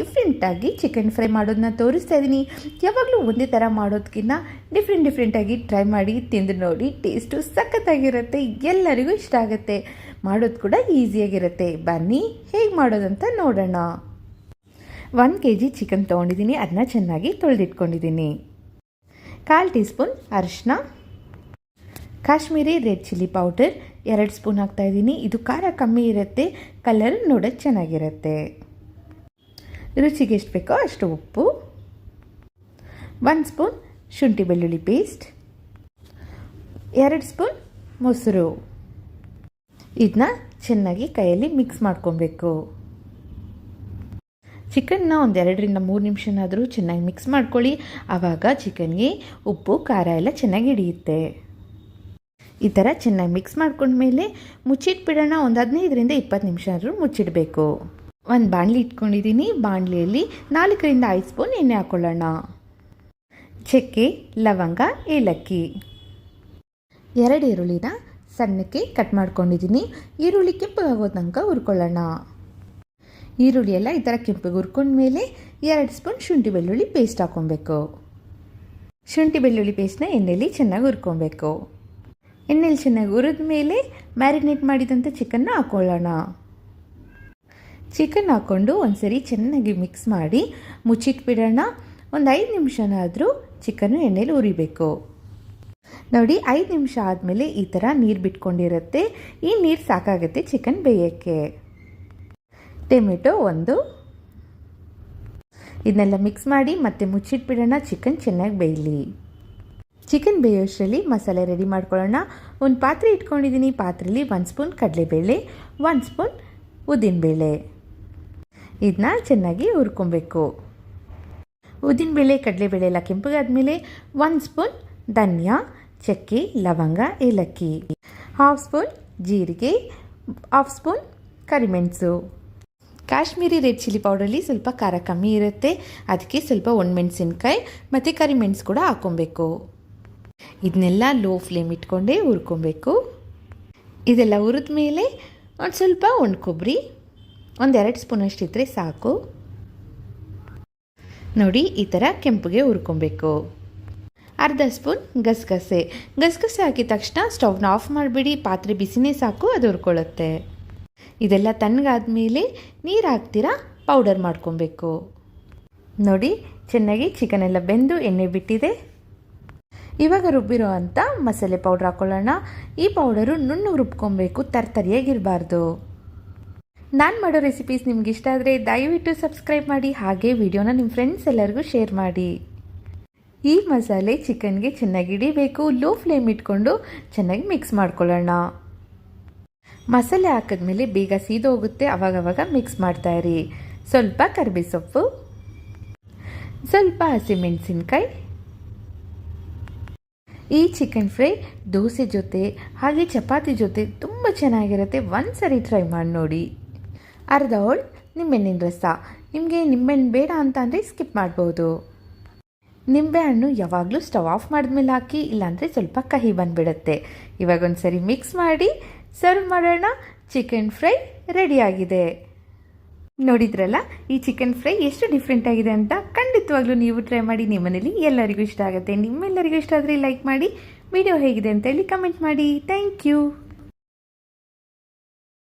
ಡಿಫ್ರೆಂಟಾಗಿ chicken fry ಮಾಡೋದನ್ನ ತೋರಿಸ್ತಾ ಇದ್ದೀನಿ ಯಾವಾಗಲೂ ಒಂದೇ ಥರ ಮಾಡೋದಕ್ಕಿಂತ ಡಿಫ್ರೆಂಟ್ ಡಿಫ್ರೆಂಟಾಗಿ ಟ್ರೈ ಮಾಡಿ ತಿಂದು ನೋಡಿ ಟೇಸ್ಟು ಸಖತ್ತಾಗಿರುತ್ತೆ, ಎಲ್ಲರಿಗೂ ಇಷ್ಟ ಆಗುತ್ತೆ. ಮಾಡೋದು ಕೂಡ ಈಸಿಯಾಗಿರುತ್ತೆ ಬನ್ನಿ, ಹೇಗೆ ಮಾಡೋದಂತ ನೋಡೋಣ. ಒಂದು ಕೆ ಜಿ ಚಿಕನ್ ತೊಗೊಂಡಿದ್ದೀನಿ ಅದನ್ನ ಚೆನ್ನಾಗಿ ತೊಳೆದಿಟ್ಕೊಂಡಿದ್ದೀನಿ. ಕಾಲು ಟೀ ಸ್ಪೂನ್ ಅರಿಶಿನ ಕಾಶ್ಮೀರಿ ರೆಡ್ ಚಿಲ್ಲಿ ಪೌಡರ್. ಎರಡು ಸ್ಪೂನ್ ಹಾಕ್ತಾಯಿದ್ದೀನಿ ಇದು ಖಾರ ಕಮ್ಮಿ ಇರುತ್ತೆ ಕಲರ್ ನೋಡೋದು ಚೆನ್ನಾಗಿರುತ್ತೆ. ರುಚಿಗೆ ಎಷ್ಟು ಬೇಕೋ ಅಷ್ಟು ಉಪ್ಪು. ಒಂದು ಸ್ಪೂನ್ ಶುಂಠಿ ಬೆಳ್ಳುಳ್ಳಿ ಪೇಸ್ಟ್ ಎರಡು ಸ್ಪೂನ್ ಮೊಸರು. ಇದನ್ನ ಚೆನ್ನಾಗಿ ಕೈಯಲ್ಲಿ ಮಿಕ್ಸ್ ಮಾಡ್ಕೊಬೇಕು. ಚಿಕನ್ನ ಒಂದು ಎರಡರಿಂದ ಮೂರು ನಿಮಿಷನಾದರೂ ಚೆನ್ನಾಗಿ ಮಿಕ್ಸ್ ಮಾಡ್ಕೊಳ್ಳಿ. ಆವಾಗ ಚಿಕನ್ಗೆ ಉಪ್ಪು, ಖಾರ ಎಲ್ಲ ಚೆನ್ನಾಗಿ ಹಿಡಿಯುತ್ತೆ. ಈ ಥರ ಚೆನ್ನಾಗಿ ಮಿಕ್ಸ್ ಮಾಡ್ಕೊಂಡ್ಮೇಲೆ ಮುಚ್ಚಿಟ್ಬಿಡೋಣ. ಒಂದು ಹದಿನೈದರಿಂದ ಇಪ್ಪತ್ತು ನಿಮಿಷ ಆದರೂ ಮುಚ್ಚಿಡಬೇಕು. ಒಂದು ಬಾಣಲಿ ಇಟ್ಕೊಂಡಿದ್ದೀನಿ ಬಾಣಲಿಯಲ್ಲಿ ನಾಲ್ಕರಿಂದ ಐದು ಸ್ಪೂನ್ ಎಣ್ಣೆ ಹಾಕ್ಕೊಳ್ಳೋಣ ಚಕ್ಕೆ, ಲವಂಗ, ಏಲಕ್ಕಿ. ಎರಡು ಈರುಳ್ಳಿನ ಸಣ್ಣಕ್ಕೆ ಕಟ್ ಮಾಡ್ಕೊಂಡಿದ್ದೀನಿ ಈರುಳ್ಳಿ ಕೆಂಪಗಾಗೋ ತನಕ ಹುರ್ಕೊಳ್ಳೋಣ. ಈರುಳ್ಳಿ ಎಲ್ಲ ಈ ಥರ ಕೆಂಪಿಗೆ ಹುರ್ಕೊಂಡ್ಮೇಲೆ ಎರಡು ಸ್ಪೂನ್ ಶುಂಠಿ ಬೆಳ್ಳುಳ್ಳಿ ಪೇಸ್ಟ್ ಹಾಕ್ಕೊಬೇಕು. ಶುಂಠಿ ಬೆಳ್ಳುಳ್ಳಿ ಪೇಸ್ಟ್ನ ಎಣ್ಣೆಯಲ್ಲಿ ಚೆನ್ನಾಗಿ ಹುರ್ಕೊಬೇಕು. ಎಣ್ಣೆಲಿ ಚೆನ್ನಾಗಿ ಹುರಿದ ಮೇಲೆ ಮ್ಯಾರಿನೇಟ್ ಮಾಡಿದಂಥ ಚಿಕನ್ನ ಹಾಕ್ಕೊಳ್ಳೋಣ ಚಿಕನ್ ಹಾಕ್ಕೊಂಡು ಒಂದ್ಸರಿ ಚೆನ್ನಾಗಿ ಮಿಕ್ಸ್ ಮಾಡಿ ಮುಚ್ಚಿಟ್ಬಿಡೋಣ. ಒಂದು ಐದು ನಿಮಿಷನಾದರೂ ಚಿಕನ್ನು ಎಣ್ಣೆಲಿ ಉರಿಬೇಕು ನೋಡಿ, ಐದು ನಿಮಿಷ ಆದಮೇಲೆ ಈ ಥರ ನೀರು ಬಿಟ್ಕೊಂಡಿರುತ್ತೆ. ಈ ನೀರು ಸಾಕಾಗುತ್ತೆ ಚಿಕನ್ ಬೇಯೋಕ್ಕೆ. ಟೊಮೆಟೊ ಒಂದು. ಇದನ್ನೆಲ್ಲ ಮಿಕ್ಸ್ ಮಾಡಿ ಮತ್ತೆ ಮುಚ್ಚಿಟ್ಬಿಡೋಣ ಚಿಕನ್ ಚೆನ್ನಾಗಿ ಬೇಯಲಿ. ಚಿಕನ್ ಬೇಯೋಷ್ಟರಲ್ಲಿ ಮಸಾಲೆ ರೆಡಿ ಮಾಡ್ಕೊಳ್ಳೋಣ. ಒಂದು ಪಾತ್ರೆ ಇಟ್ಕೊಂಡಿದ್ದೀನಿ ಪಾತ್ರೆಯಲ್ಲಿ ಒಂದು ಸ್ಪೂನ್ ಕಡಲೆಬೇಳೆ, ಒಂದು ಸ್ಪೂನ್ ಉದ್ದಿನಬೇಳೆ. ಇದನ್ನ ಚೆನ್ನಾಗಿ ಹುರ್ಕೊಬೇಕು. ಕಡಲೆ ಕಡಲೆಬೇಳೆ ಎಲ್ಲ ಕೆಂಪಗಾದ್ಮೇಲೆ ಒಂದು ಸ್ಪೂನ್ ಧನಿಯಾ, ಚಕ್ಕೆ, ಲವಂಗ, ಏಲಕ್ಕಿ ಹಾಫ್ ಸ್ಪೂನ್ ಜೀರಿಗೆ ಹಾಫ್ ಸ್ಪೂನ್ ಕರಿಮೆಣಸು. ಕಾಶ್ಮೀರಿ ರೆಡ್ ಚಿಲ್ಲಿ ಪೌಡರಲ್ಲಿ ಸ್ವಲ್ಪ ಖಾರ ಕಮ್ಮಿ ಇರುತ್ತೆ. ಅದಕ್ಕೆ ಸ್ವಲ್ಪ ಒಣಮೆಣಸಿನ್ಕಾಯಿ ಮತ್ತು ಕರಿಮೆಣಸು ಕೂಡ ಹಾಕ್ಕೊಬೇಕು. ಇದನ್ನೆಲ್ಲ ಲೋ ಫ್ಲೇಮ್ ಇಟ್ಕೊಂಡೇ ಹುರ್ಕೊಬೇಕು. ಇದೆಲ್ಲ ಹುರಿದ ಮೇಲೆ ಒಂದು ಸ್ವಲ್ಪ ಒಣ ಕೊಬ್ಬರಿ ಒಂದೆರಡು ಸ್ಪೂನಷ್ಟು ಇದ್ದರೆ ಸಾಕು. ನೋಡಿ, ಈ ಥರ ಕೆಂಪುಗೆ ಹುರ್ಕೊಬೇಕು. ಅರ್ಧ ಸ್ಪೂನ್ ಗಸಗಸೆ. ಗಸಗಸೆ ಹಾಕಿದ ತಕ್ಷಣ ಸ್ಟವ್ನ ಆಫ್ ಮಾಡಿಬಿಡಿ, ಪಾತ್ರೆ ಬಿಸಿನೇ ಸಾಕು, ಅದು ಹುರ್ಕೊಳ್ಳುತ್ತೆ. ಇದೆಲ್ಲ ತಣ್ಣಗಾದ ಮೇಲೆ ನೀರು ಹಾಕ್ತೀರಾ, ಪೌಡರ್ ಮಾಡ್ಕೊಬೇಕು. ನೋಡಿ, ಚೆನ್ನಾಗಿ ಚಿಕನ್ ಎಲ್ಲ ಬೆಂದು ಎಣ್ಣೆ ಬಿಟ್ಟಿದೆ. ಇವಾಗ ರುಬ್ಬಿರೋ ಅಂಥ ಮಸಾಲೆ ಪೌಡ್ರ್ ಹಾಕ್ಕೊಳ್ಳೋಣ ಈ ಪೌಡರು ನುಣ್ಣಗೆ ರುಬ್ಕೊಬೇಕು, ತರ್ತರಿಯಾಗಿರಬಾರ್ದು. ನಾನು ಮಾಡೋ ರೆಸಿಪೀಸ್ ನಿಮ್ಗೆ ಇಷ್ಟ ಆದರೆ ದಯವಿಟ್ಟು ಸಬ್ಸ್ಕ್ರೈಬ್ ಮಾಡಿ, ಹಾಗೆ ವಿಡಿಯೋನ ನಿಮ್ಮ ಫ್ರೆಂಡ್ಸ್ ಎಲ್ಲರಿಗೂ ಶೇರ್ ಮಾಡಿ. ಈ ಮಸಾಲೆ ಚಿಕನ್ಗೆ ಚೆನ್ನಾಗಿ ಹಿಡಿಬೇಕು. ಲೋ ಫ್ಲೇಮ್ ಇಟ್ಕೊಂಡು ಚೆನ್ನಾಗಿ ಮಿಕ್ಸ್ ಮಾಡ್ಕೊಳ್ಳೋಣ. ಮಸಾಲೆ ಹಾಕಿದ್ಮೇಲೆ ಬೇಗ ಸೀದೋಗುತ್ತೆ. ಅವಾಗವಾಗ ಮಿಕ್ಸ್ ಮಾಡ್ತಾ ಇರಿ. ಸ್ವಲ್ಪ ಕರ್ಬೇ ಸೊಪ್ಪು, ಸ್ವಲ್ಪ ಹಸಿಮೆಣಸಿನ್ಕಾಯಿ, ಈ ಚಿಕನ್ ಫ್ರೈ ದೋಸೆ ಜೊತೆ, ಹಾಗೆ ಚಪಾತಿ ಜೊತೆ ತುಂಬ ಚೆನ್ನಾಗಿರುತ್ತೆ. ಒಂದು ಸರಿ ಟ್ರೈ ಮಾಡಿ ನೋಡಿ. ಅರ್ಧ ಹೋಳು ನಿಂಬೆಹಣ್ಣಿನ ರಸ. ನಿಮಗೆ ನಿಂಬೆಹಣ್ಣು ಬೇಡ ಅಂತ ಅಂದರೆ ಸ್ಕಿಪ್ ಮಾಡ್ಬೋದು. ನಿಂಬೆಹಣ್ಣು ಯಾವಾಗಲೂ ಸ್ಟವ್ ಆಫ್ ಮಾಡಿದ್ಮೇಲೆ ಹಾಕಿ, ಇಲ್ಲಾಂದರೆ ಸ್ವಲ್ಪ ಕಹಿ ಬಂದುಬಿಡುತ್ತೆ. ಇವಾಗ ಒಂದು ಸರಿ ಮಿಕ್ಸ್ ಮಾಡಿ ಸರ್ವ್ ಮಾಡೋಣ. ಚಿಕನ್ ಫ್ರೈ ರೆಡಿಯಾಗಿದೆ ನೋಡಿದ್ರಲ್ಲ, ಈ ಚಿಕನ್ ಫ್ರೈ ಎಷ್ಟು ಡಿಫ್ರೆಂಟ್ ಆಗಿದೆ ಅಂತ ಖಂಡಿತವಾಗ್ಲೂ ನೀವು ಟ್ರೈ ಮಾಡಿ, ನಿಮ್ಮ ಮನೇಲಿ ಎಲ್ಲರಿಗೂ ಇಷ್ಟ ಆಗುತ್ತೆ. ನಿಮ್ಮೆಲ್ಲರಿಗೂ ಇಷ್ಟ ಆದರೆ ಲೈಕ್ ಮಾಡಿ. ವಿಡಿಯೋ ಹೇಗಿದೆ ಅಂತೇಳಿ ಕಮೆಂಟ್ ಮಾಡಿ. Thank you